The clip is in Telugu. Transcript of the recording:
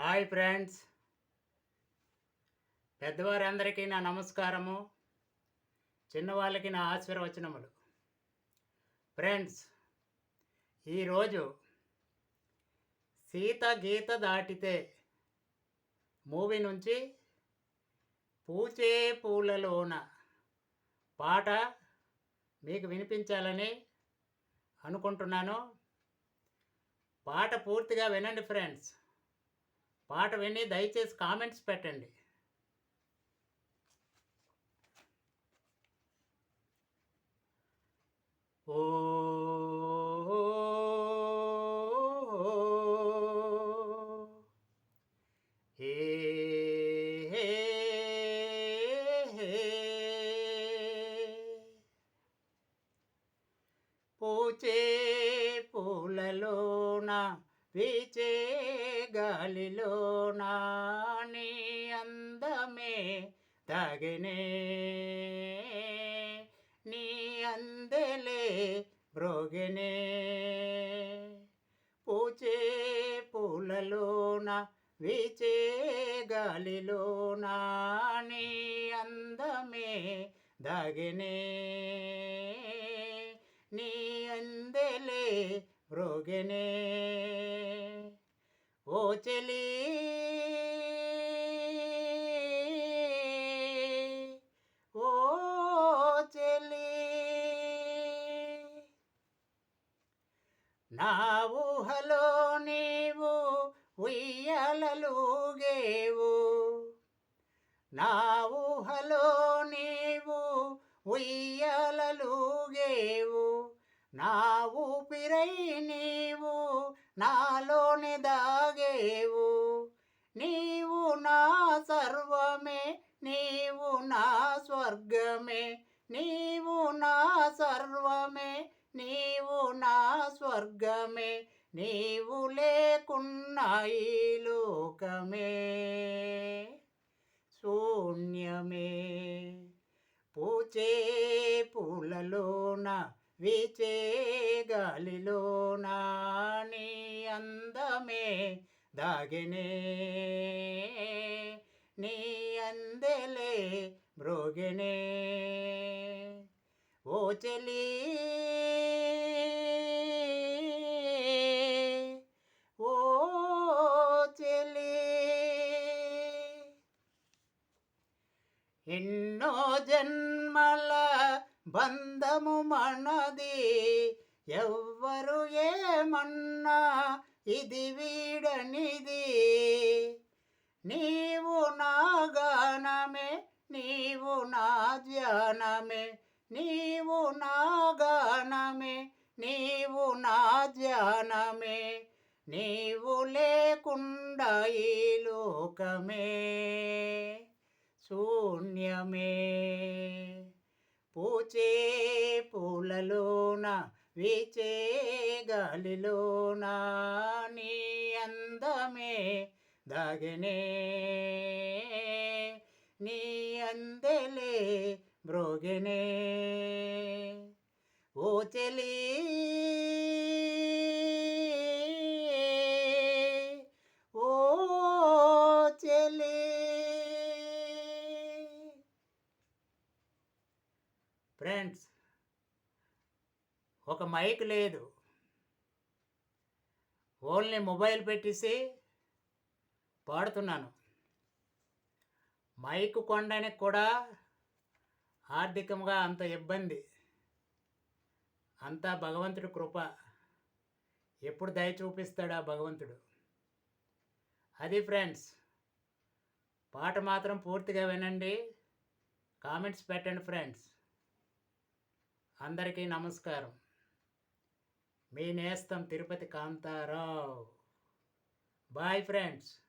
Hi friends. పెద్దవారందరికీ నా నమస్కారము. చిన్నవాళ్ళకి నా ఆశీర్వచనములు. ఫ్రెండ్స్ ఈరోజు సీత గీత దాటితే మూవీ నుంచి పూచే పూలలోన పాట మీకు వినిపించాలని అనుకుంటున్నాను. పాట పూర్తిగా వినండి ఫ్రెండ్స్. పాట విని దయచేసి కామెంట్స్ పెట్టండి. ఓ వీచే గాలిలో నాని అందమే తగినే. నీ అందలే బ్రోగెనే పూచే పూలలోన వీచే గాలిలోన నీ అందమే దాగినే నీ అందలే బ్రోగెనే ఓ చెలి ఓ చెలి నా ఊహలో నీవు ఉయ్యాలలుగేవు. నా ఊహలో నీవు ఉయ్యాలలుగేవు. నా ఊపిరై నీవు నాలోని లేవు నీవు నా సర్వమే నీవు నా స్వర్గమే నీవు నా సర్వమే నీవు నా స్వర్గమే నీవు లేకున్నా ఈ లోకమే. శూన్యమే. పూచే పూలలోన విచే గాలిలోన నీ అందమే దాగినే నీ అందలే మ్రోగినే ఓ చెలి ఓ చెలి ఎన్నో జన్మల బంధము మనది ఎవ్వరు ఏమన్నా ఇది వీడనిది. నీవు నా గానమే నీవు నా ధ్యానమే నీవు నా గానమే నీవు నా ధ్యానమే నీవు లేకుండా ఈ లోకమే. శూన్యమే. పూచే పూలలోన వీచే గాలిలోన నీ అందమే దాగనే. నీ అందలే బ్రోగనే ఓ చెలీ ఫ్రెండ్స్ ఒక మైక్ లేదు. ఓన్లీ మొబైల్ పెట్టేసి పాడుతున్నాను. మైక్ కొనడానికి కూడా ఆర్థికంగా అంత ఇబ్బంది. అంతా భగవంతుడి కృప. ఎప్పుడు దయ చూపిస్తాడు ఆ భగవంతుడు. అది ఫ్రెండ్స్ పాట మాత్రం పూర్తిగా వినండి. కామెంట్స్ పెట్టండి ఫ్రెండ్స్. అందరికీ నమస్కారం. మీ నేస్తం తిరుపతి కాంతారావు. Bye friends